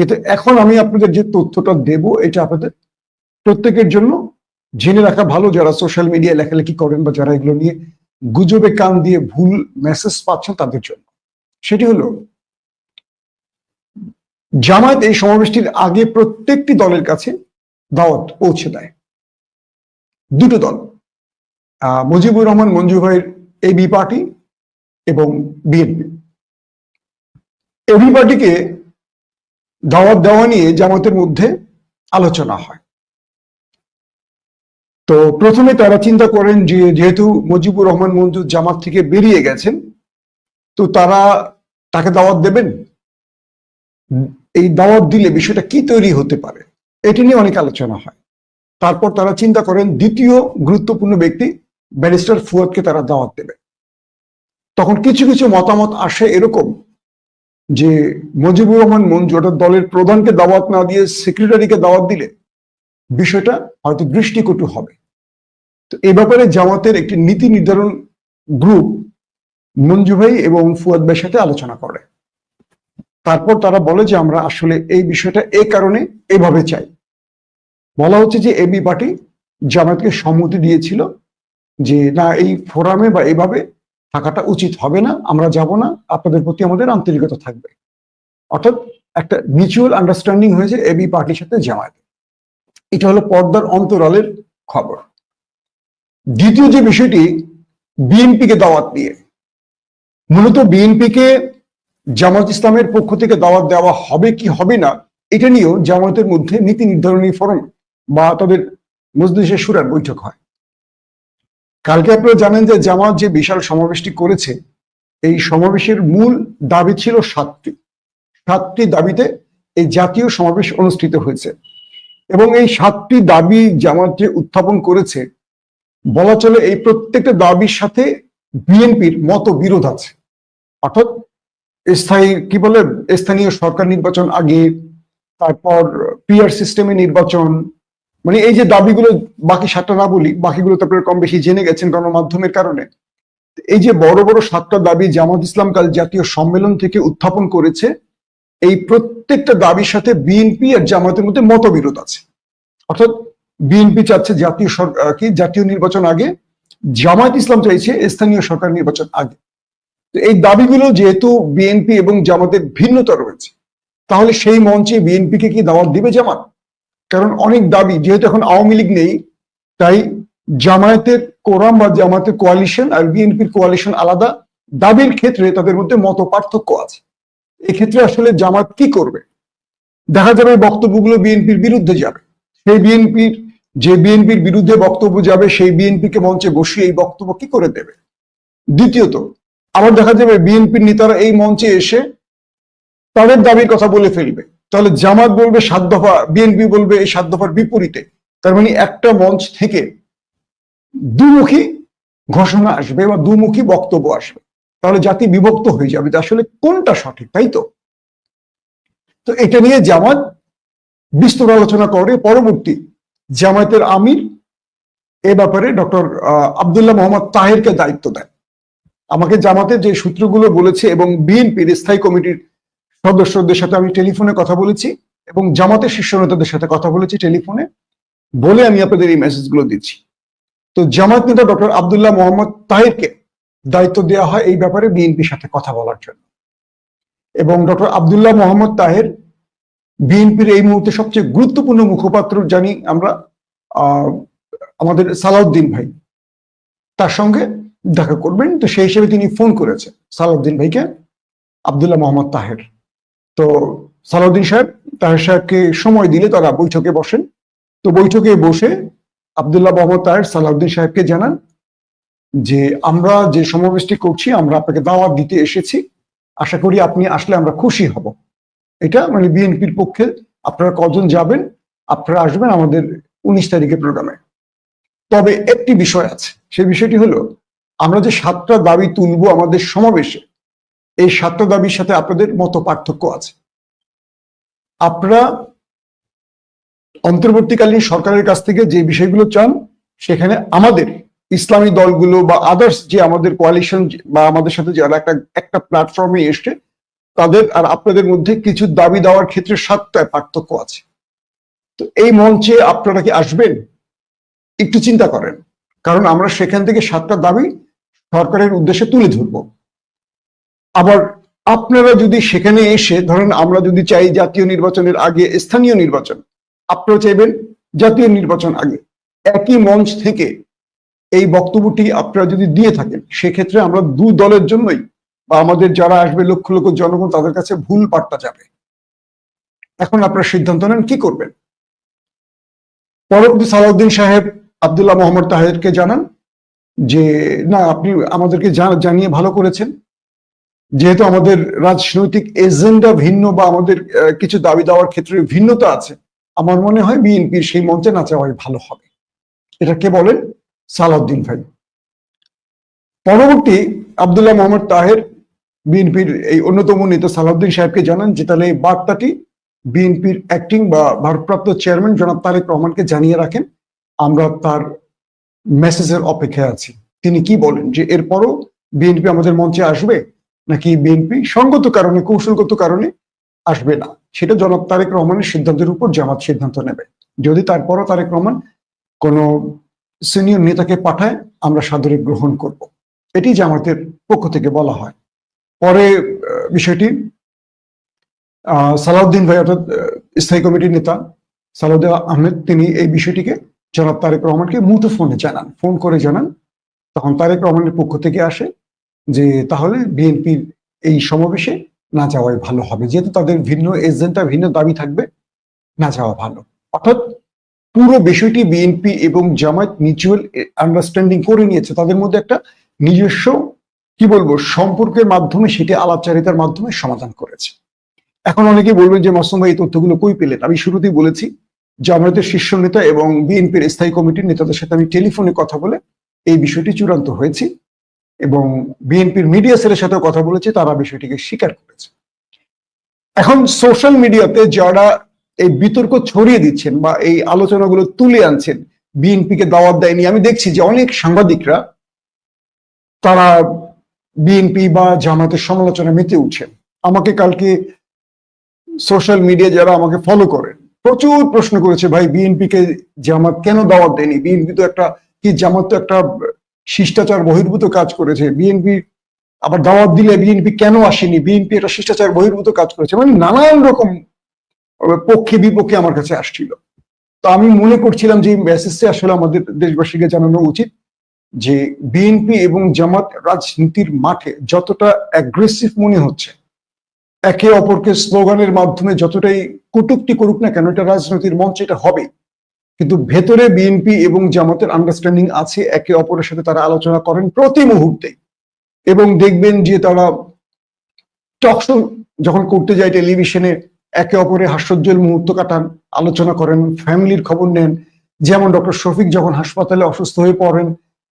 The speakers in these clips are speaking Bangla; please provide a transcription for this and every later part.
কিন্তু এখন আমি আপনাদের যে তথ্যটা দেব, এটা আপনাদের প্রত্যেকের জন্য জেনে রাখা ভালো যারা সোশ্যাল মিডিয়ায় লেখালেখি করেন বা যারা এগুলো নিয়ে গুজবে কান দিয়ে ভুল মেসেজ পাচ্ছেন তাদের জন্য। সেটি হলো, জামায়াত এই সমাবেশটির আগে প্রত্যেকটি দলের কাছে দাওয়াত পৌঁছে দেয়। দুটো দল মুজিবুর রহমান, মঞ্জু ভাইয়ের এবি পার্টি এবং বিএনপি এবি পার্টিকে দাওয়াত দেওয়া নিয়ে জামাতের মধ্যে আলোচনা হয়। তো প্রথমে তারা চিন্তা করেন যে যেহেতু মুজিবুর রহমান মঞ্জু জামাত থেকে বেরিয়ে গেছেন, তো তারা তাকে দাওয়াত দেবেন? এই দাওয়াত দিলে বিষয়টা কি তৈরি হতে পারে? এটি নিয়ে অনেক আলোচনা হয়। তারপর তারা চিন্তা করেন দ্বিতীয় গুরুত্বপূর্ণ ব্যক্তি ব্যারিস্টার ফুয়াদকে তারা দাওয়াত দেবে। তখন কিছু কিছু মতামত আসে এরকম যে মুজিবুর রহমান মঞ্জু অর্থাৎ দলের প্রধানকে দাওয়াত না দিয়ে সেক্রেটারিকে দাওয়াত দিলে বিষয়টা হয়তো দৃষ্টিকটু হবে। তো এ ব্যাপারে জামাতের একটি নীতি নির্ধারণ গ্রুপ মঞ্জু ভাই এবং ফুয়াদ ভাইয়ের সাথে আলোচনা করে। তারপর তারা বলে যে আমরা আসলে এই বিষয়টা এই কারণে এভাবে চাই। বলা হচ্ছে যে এবি পার্টি জামায়াতকে সম্মতি দিয়েছিল যে না, এই ফোরামে বা এভাবে থাকাটা উচিত হবে না, আমরা যাব না, আপনাদের প্রতি আমাদের আন্তরিকতা থাকবে। অর্থাৎ একটা মিউচুয়াল আন্ডারস্ট্যান্ডিং হয়েছে এবি পার্টির সাথে জামায়াত। এটা হলো পর্দার অন্তরালের খবর। দ্বিতীয় যে বিষয়টি, বিএনপিকে দাওয়াত দিয়ে। মূলত বিএনপিকে জামাত ইসলামের পক্ষ থেকে দাওয়াত দেওয়া হবে কি হবে না, এটা নিয়েও জামায়াতের মধ্যে নীতি নির্ধারণী ফোরাম বা তাদের মজলিসে সুরার বৈঠক হয়। কালকে আপনারা জানেন যে জামাত যে বিশাল সমাবেশটি করেছে, এই সমাবেশের মূল দাবি ছিল সাতটি। সাতটি দাবিতে এই জাতীয় সমাবেশ অনুষ্ঠিত হয়েছে এবং এই সাতটি দাবি জামাত যে উত্থাপন করেছে, বলা চলে এই প্রত্যেকটা দাবির সাথে বিএনপির মত বিরোধ আছে। অর্থাৎ স্থায়ী, কি বলে, স্থানীয় সরকার নির্বাচন আগে, তারপর পিআর সিস্টেমে নির্বাচন মানে এই যে দাবিগুলো বাকি সাতটা না বলি, বাকিগুলো তো আপনারা কম বেশি জেনে গেছেন গণমাধ্যমের কারণে। এই যে বড় বড় সাতটা দাবি জামাত ইসলাম কাল জাতীয় সম্মেলন থেকে উত্থাপন করেছে, এই প্রত্যেকটা দাবির সাথে বিএনপি আর জামাতের মধ্যে মতবিরোধ আছে। অর্থাৎ বিএনপি চাচ্ছে জাতীয় সরকার কি, জাতীয় নির্বাচন আগে, জামায়াত ইসলাম চাইছে স্থানীয় সরকার নির্বাচন আগে। তো এই দাবিগুলো যেহেতু বিএনপি এবং জামাতের ভিন্নতা রয়েছে, তাহলে সেই মঞ্চে বিএনপিকে কি দাওয়াত দিবে জামাত? কারণ অনেক দাবি, যেহেতু এখন আওয়ামী লীগ নেই, তাই জামায়াতের কোরাম বা জামায়াতের কোয়ালিশন আর বিএনপির কোয়ালিশন আলাদা। দাবির ক্ষেত্রে তাদের মধ্যে মত পার্থক্য আছে। এক্ষেত্রে আসলে জামাত কি করবে? দেখা যাবে বক্তব্যগুলো বিএনপির বিরুদ্ধে যাবে। সেই বিএনপির, যে বিএনপির বিরুদ্ধে বক্তব্য যাবে, সেই বিএনপিকে মঞ্চে বসিয়ে এই বক্তব্য কি করে দেবে? দ্বিতীয়ত, আবার দেখা যাবে বিএনপির নেতারা এই মঞ্চে এসে তাদের দাবির কথা বলে ফেলবে। তাহলে জামাত বলবে সাত দফা, বিএনপি বলবে এই সাত দফার বিপরীতে। তার মানে একটা মঞ্চ থেকে দুমুখী ঘোষণা আসবে বা দুমুখী বক্তব্য আসবে। তাহলে জাতি বিভক্ত হয়ে যাবে আসলে কোনটা সঠিক, তাই তো? তো এটা নিয়ে জামাত বিস্তর আলোচনা করে। পরবর্তী জামায়াতের আমির এ ব্যাপারে ডক্টর আবদুল্লাহ মোহাম্মদ তাহেরকে দায়িত্ব দেন। আমাকে জামাতের যে সূত্রগুলো বলেছে এবং বিএনপির স্থায়ী কমিটির সদস্যদের সাথে আমি টেলিফোনে কথা বলেছি এবং জামাতের শীর্ষ নেতাদের সাথে কথা বলেছি টেলিফোনে। বলে আমি আপনাদের এই মেসেজগুলো দিচ্ছি। তো জামাত নেতা ডক্টর আবদুল্লাহ মোহাম্মদ তাহেরকে দায়িত্ব দেওয়া হয় এই ব্যাপারে বিএনপির সাথে কথা বলার জন্য। এবং ডক্টর আবদুল্লাহ মোহাম্মদ তাহের বিএনপির এই মুহূর্তে সবচেয়ে গুরুত্বপূর্ণ মুখপাত্র জানি আমরা আমাদের সালাউদ্দিন ভাই। তার সঙ্গে দেখা করবেন। তো সেই হিসেবে তিনি ফোন করেছেন সালাউদ্দিন ভাইকে, আবদুল্লাহ মোহাম্মদ তাহের। তো সালাউদ্দিন সাহেব তাহের সাহেবকে সময় দিলে তারা বৈঠকে বসেন। তো বৈঠকে বসে আবদুল্লাহ মোহাম্মদ তাহের সালাউদ্দিন সাহেবকে জানান যে, আমরা যে সমাবেশটি করছি, আমরা আপনাকে দাওয়াত দিতে এসেছি। আশা করি আপনি আসলে আমরা খুশি হব। এটা মানে বিএনপির পক্ষে আপনারা কজন যাবেন, আপনারা আসবেন আমাদের উনিশ তারিখের প্রোগ্রামে। তবে একটি বিষয় আছে সেই বিষয়টি হলো, আমরা যে সাতটা দাবি তুলবো আমাদের সমাবেশে, এই সাতটা দাবির সাথে আপনাদের মত পার্থক্য আছে। আপনারা অন্তর্বর্তীকালীন সরকারের কাছ থেকে যে বিষয়গুলো চান, সেখানে আমাদের ইসলামী দলগুলো বা আদার্স যে আমাদের কোয়ালিশন বা আমাদের সাথে যারা একটা একটা প্ল্যাটফর্মে এসছে, তাদের আর আপনাদের মধ্যে কিছু দাবি দেওয়ার ক্ষেত্রে সাতটায় পার্থক্য আছে। তো এই মঞ্চে আপনারা কি আসবেন? একটু চিন্তা করেন। কারণ আমরা সেখান থেকে সাতটা দাবি সরকারের উদ্দেশ্যে তুলে ধরব। আবার আপনারা যদি সেখানে এসে, ধরেন আমরা যদি চাই জাতীয় নির্বাচনের আগে স্থানীয় নির্বাচন, আপনারা চাইবেন জাতীয় নির্বাচন আগে। একই মঞ্চ থেকে এই বক্তব্যটি আপনারা যদি দিয়ে থাকেন, সেক্ষেত্রে আমরা দু দলের জন্যই বা আমাদের যারা আসবে লক্ষ লক্ষ জনগণ, তাদের কাছে ভুল বার্তা যাবে। এখন আপনারা সিদ্ধান্ত নেন কি করবেন? পরবর্তী সালাউদ্দিন সাহেব, আব্দুল্লাহ মোহাম্মদ তাহেরকে জানান যে, না, আপনি আমাদেরকে জানিয়ে ভালো করেছেন। যেহেতু আমাদের রাজনৈতিক এজেন্ডা ভিন্ন বা আমাদের কিছু দাবি দেওয়ার ক্ষেত্রে ভিন্নতা আছে, আমার মনে হয় বিএনপির সেই মঞ্চে না চাওয়াই ভালো হবে। এটা কে বলেন? সালাউদ্দিন ভাই। পরবর্তী আব্দুল্লাহ মোহাম্মদ তাহের, বিএনপির এই অন্যতম নেতা সালাউদ্দিন সাহেবকে জানান যে তাহলে এই বার্তাটি বিএনপির অ্যাক্টিং বা ভারপ্রাপ্ত চেয়ারম্যান জনাব তারেক রহমানকে জানিয়ে রাখেন। আমরা তার মেসেজের অপেক্ষায় আছি। তিনি কি বলেন যে এরপরও বিএনপি আমাদের মঞ্চে আসবে? নাকি বিএনপি? সঙ্গত কারণে, কৌশলগত কারণে আসবে না। সেটা জনাব তারেক রহমানের সিদ্ধান্তের উপর জামাত সিদ্ধান্ত নেবে। যদি তারপরও তারেক রহমান কোনো সিনিয়র নেতাকে পাঠায়, আমরা সাদরে গ্রহণ করব। এটি জামাতের পক্ষ থেকে বলা হয়। পরে বিষয়টি সালাউদ্দিন ভাই অর্থাৎ স্থায়ী কমিটির নেতা সালাউদ্দিন আহমেদ, তিনি এই বিষয়টিকে জনাব তারেক রহমানকে মুঠো ফোনে জানান। ফোন করে জানান। তখন তারেক রহমানের পক্ষ থেকে আসে। যে তাহলে বিএনপির এই সমাবেশে না যাওয়াই ভালো হবে। যেহেতু তাদের ভিন্ন এজেন্ডা ভিন্ন দাবি থাকবে, না যাওয়া ভালো। অর্থাৎ পুরো বিষয়টি বিএনপি এবং জামায়াত মিউচুয়াল আন্ডারস্ট্যান্ডিং করে নিয়েছে। তাদের মধ্যে একটা নিজস্ব, কি বলব, সম্পর্কের মাধ্যমে সেটি আলাপচারিতার মাধ্যমে সমাধান করেছে। এখন অনেকে বলবেন যে, মাসুম ভাই, এই তথ্যগুলো কই পেলেন? আমি শুরুতেই বলেছি, জামায়াতের শীর্ষ নেতা এবং বিএনপির স্থায়ী কমিটির নেতাদের সাথে আমি টেলিফোনে কথা বলে এই বিষয়টি চূড়ান্ত হয়েছে। এবং বিএনপির মিডিয়া সেলের সাথেও কথা বলেছে, তারা বিষয়টিকে স্বীকার করেছে। এখন সোশ্যাল মিডিয়াতে যারা এই বিতর্ক ছড়িয়ে দিচ্ছেন বা এই আলোচনাগুলো তুলে আনছেন, বিএনপিকে দাওয়াত দেয়নি, আমি দেখছি যে অনেক সাংবাদিকরা, তারা বিএনপি বা জামাতের সমালোচনা মেতে উঠছেন। আমাকে কালকে সোশ্যাল মিডিয়া যারা আমাকে ফলো করেন, প্রচুর প্রশ্ন করেছে, ভাই বিএনপি কে জামাত কেন দাওয়াত দেয়নি? বিএনপি তো একটা, কি জামাত তো একটা শিষ্টাচার বহির্ভূত কাজ করেছে। বিএনপি আবার দাওয়াত দিলে বিএনপি কেন আসেনি? বিএনপি একটা শিষ্টাচার বহির্ভূত কাজ করেছে। মানে নানান রকম পক্ষে বিপক্ষে আমার কাছে আসছিল। তো আমি মনে করছিলাম যে মেসেজটা আসলে আমাদের দেশবাসীকে জানানো উচিত যে বিএনপি এবং জামাত রাজনীতির মাঠে যতটা অ্যাগ্রেসিভ মনে হচ্ছে, একে অপরকে স্লোগানের মাধ্যমে যতটাই কটুক্তি করুক না কেন, এটা রাজনীতির মঞ্চে এটা হবে। কিন্তু ভেতরে বিএনপি এবং জামাতের আন্ডারস্ট্যান্ডিং আছে, একে অপরের সাথে তারা আলোচনা করেন প্রতি মুহূর্তে এবং দেখবেন যে তারা টকশো যখন করতে যায় টেলিভিশনে একে অপরের হাস্যোজ্জ্বল মুহূর্ত কাটান, আলোচনা করেন, ফ্যামিলির খবর নেন। যেমন ডক্টর শফিক যখন হাসপাতালে অসুস্থ হয়ে পড়েন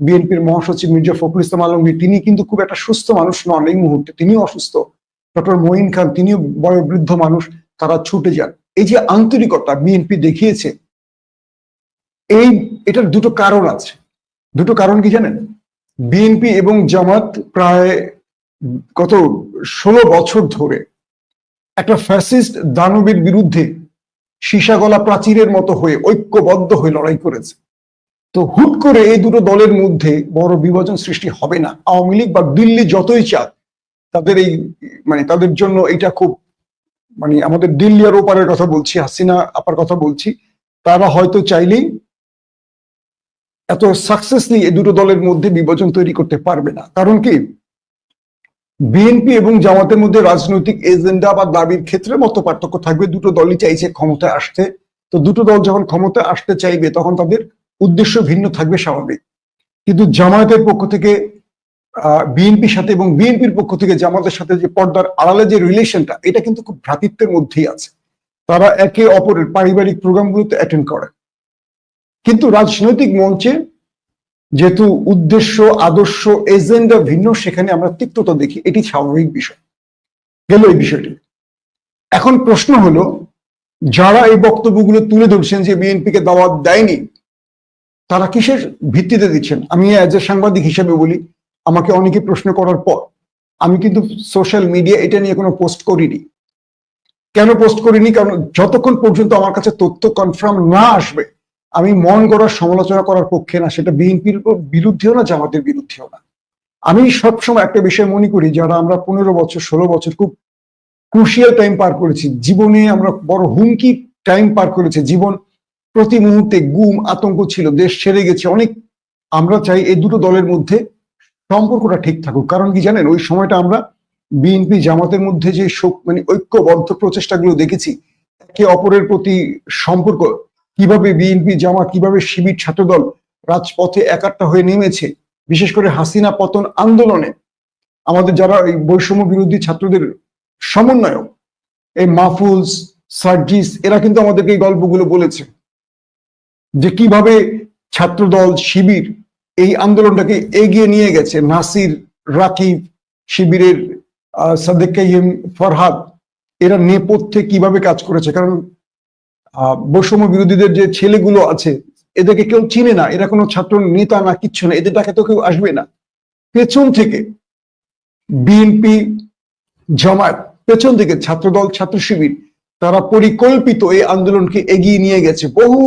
বিএনপির মহাসচিব মির্জা ফখরুল ইসলাম আলমগীর, তিনি কিন্তু খুব একটা সুস্থ মানুষ নন এই মুহূর্তে, তিনিও অসুস্থ। ডক্টর মঈন খান, তিনিও বয়োবৃদ্ধ মানুষ, তারা ছুটে যান। এই যে আন্তরিকতা বিএনপি দেখিয়েছে এই এটার দুটো কারণ আছে। দুটো কারণ কি জানেন? বিএনপি এবং জামাত প্রায় গত ষোলো বছর ধরে একটা ফ্যাসিস্ট দানবের বিরুদ্ধে সীসাগলা প্রাচীরের মতো হয়ে ঐক্যবদ্ধ হয়ে লড়াই করেছে। তো হুট করে এই দুটো দলের মধ্যে বড় বিভাজন সৃষ্টি হবে না। আওয়ামী লীগ বা দিল্লি যতই চাক, তাদের এই মানে তাদের জন্য এটা খুব মানে আমাদের দিল্লি আর ওপারের কথা বলছি, হাসিনা আপার কথা বলছি, তারা হয়তো চাইলেই এত সাকসেসলি এই দুটো দলের মধ্যে বিভাজন তৈরি করতে পারবে না। কারণ কি? বিএনপি এবং জামাতের মধ্যে রাজনৈতিক এজেন্ডা বা দাবির ক্ষেত্রে মত পার্থক্য থাকবে। দুটো দলই চাইছে ক্ষমতায় আসতে। তো দুটো দল যখন ক্ষমতায় আসতে চাইবে, তখন তাদের উদ্দেশ্য ভিন্ন থাকবে স্বাভাবিক। কিন্তু জামায়াতের পক্ষ থেকে বিএনপির সাথে এবং বিএনপির পক্ষ থেকে জামাতের সাথে যে পর্দার আড়ালে যে রিলেশনটা এটা কিন্তু খুব ভ্রাতৃত্বের মধ্যেই আছে। তারা একে অপরের পারিবারিক প্রোগ্রামগুলোতে অ্যাটেন্ড করে। কিন্তু রাজনৈতিক মঞ্চে যেহেতু উদ্দেশ্য, আদর্শ, এজেন্ডা ভিন্ন, সেখানে আমরা তিক্ততা দেখি। এটি স্বাভাবিক বিষয়। গেল এই বিষয়টি। এখন প্রশ্ন হলো, যারা এই বক্তব্যগুলো তুলে ধরছেন যে বিএনপিকে দাওয়াত দেয়নি, তারা কিসের ভিত্তিতে দিচ্ছেন? আমি অ্যাজ এ সাংবাদিক হিসেবে বলি, আমাকে অনেকে প্রশ্ন করার পর। আমি কিন্তু সোশ্যাল মিডিয়া এটা নিয়ে কোনো পোস্ট করিনি। কেন পোস্ট করিনি? কারণ যতক্ষণ পর্যন্ত আমার কাছে তথ্য কনফার্ম না আসবে আমি মন গড়ার সমালোচনা করার পক্ষে না, সেটা বিএনপির বিরুদ্ধেও না, জামাতের বিরুদ্ধেও না। আমি সবসময় একটা বিষয় মনে করি যারা আমরা পনেরো বছর, ষোলো বছর খুব ক্রুশিয়াল টাইম পার করেছি। জীবনে আমরা বড় হুমকি টাইম পার করেছি। জীবন প্রতি মুহূর্তে গুম, আতঙ্ক ছিল, দেশ ছেড়ে গেছে, অনেক আমরা চাই এই দুটো দলের মধ্যে সম্পর্কটা ঠিক থাকুক। কারণ কি জানেন, ওই সময়টা আমরা বিএনপি জামাতের মধ্যে যে শোক মানে ঐক্যবদ্ধ প্রচেষ্টাগুলো দেখেছি, একে অপরের প্রতি সম্পর্ক কীভাবে বিএনপি জামা, কীভাবে শিবির ছাত্রদল রাজপথে একাট্টা হয়ে নেমেছে, বিশেষ করে হাসিনা পতন আন্দোলনে, আমাদের যারা এই বৈষম্য বিরোধী ছাত্রদের সমন্বয়ক, এই মাহফুজ, সার্জিস, এরা কিন্তু আমাদেরকে এই গল্পগুলো বলেছে। যে কীভাবে ছাত্রদল, শিবির এই আন্দোলনটাকে এগিয়ে নিয়ে গেছে। নাসির, রাকিব, শিবিরের সাদেক ফরহাদ, এরা নেপথ্যে কীভাবে কাজ করেছে? কারণ বৈষম্য বিরোধীদের যে ছেলেগুলো আছে, এদেরকে কেউ চিনে না, এরা কোনো ছাত্র, নেতা না, কিচ্ছু না, এদের ডাকে তো কেউ আসবে না। পেছন থেকে বিএনপি, জামায়াত, পেছন থেকে ছাত্রদল, ছাত্র শিবির, তারা পরিকল্পিত এই আন্দোলনকে এগিয়ে নিয়ে গেছে। বহু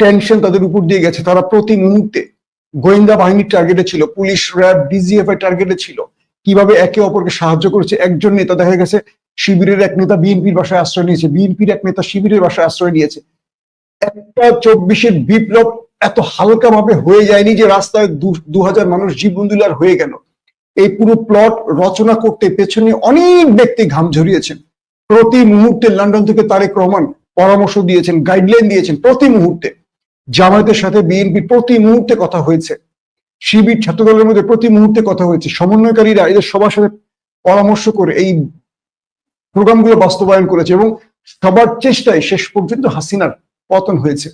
টেনশন তাদের উপর দিয়ে গেছে। তারা প্রতি মুহূর্তে গোয়েন্দা বাহিনীর টার্গেটে ছিল, পুলিশ র্যাব ডিজিএফ এর টার্গেটে ছিল। কীভাবে একে অপরকে সাহায্য করেছে, একজন নেতা দেখা গেছে শিবিরের এক নেতা বিএনপির বাসায় আশ্রয় নিয়েছে। বিএনপির এক নেতা শিবিরের বাসায় আশ্রয় নিয়েছে। একটা চব্বিশের বিপ্লব এত হালকা ভাবে হয়ে যায়নি যে রাস্তায় দু হাজার মানুষ জীবনদুলার হয়ে গেল। এই পুরো প্লট রচনা করতে পেছনে অনেক ব্যক্তি ঘাম ঝরিয়েছেন। প্রতি মুহূর্তে লন্ডন থেকে তারেক রহমান পরামর্শ দিয়েছেন, গাইডলাইন দিয়েছেন প্রতি মুহূর্তে। জামায়াতের সাথে বিএনপি প্রতি মুহূর্তে কথা হয়েছে। শিবির ছাত্রদলের মধ্যে প্রতি মুহূর্তে কথা হয়েছে। সমন্বয়কারীরা এদের সবার সাথে পরামর্শ করে এই প্রোগ্রামগুলো বাস্তবায়ন করেছে এবং সবার চেষ্টায় শেষ পর্যন্ত হাসিনার পতন হয়েছে।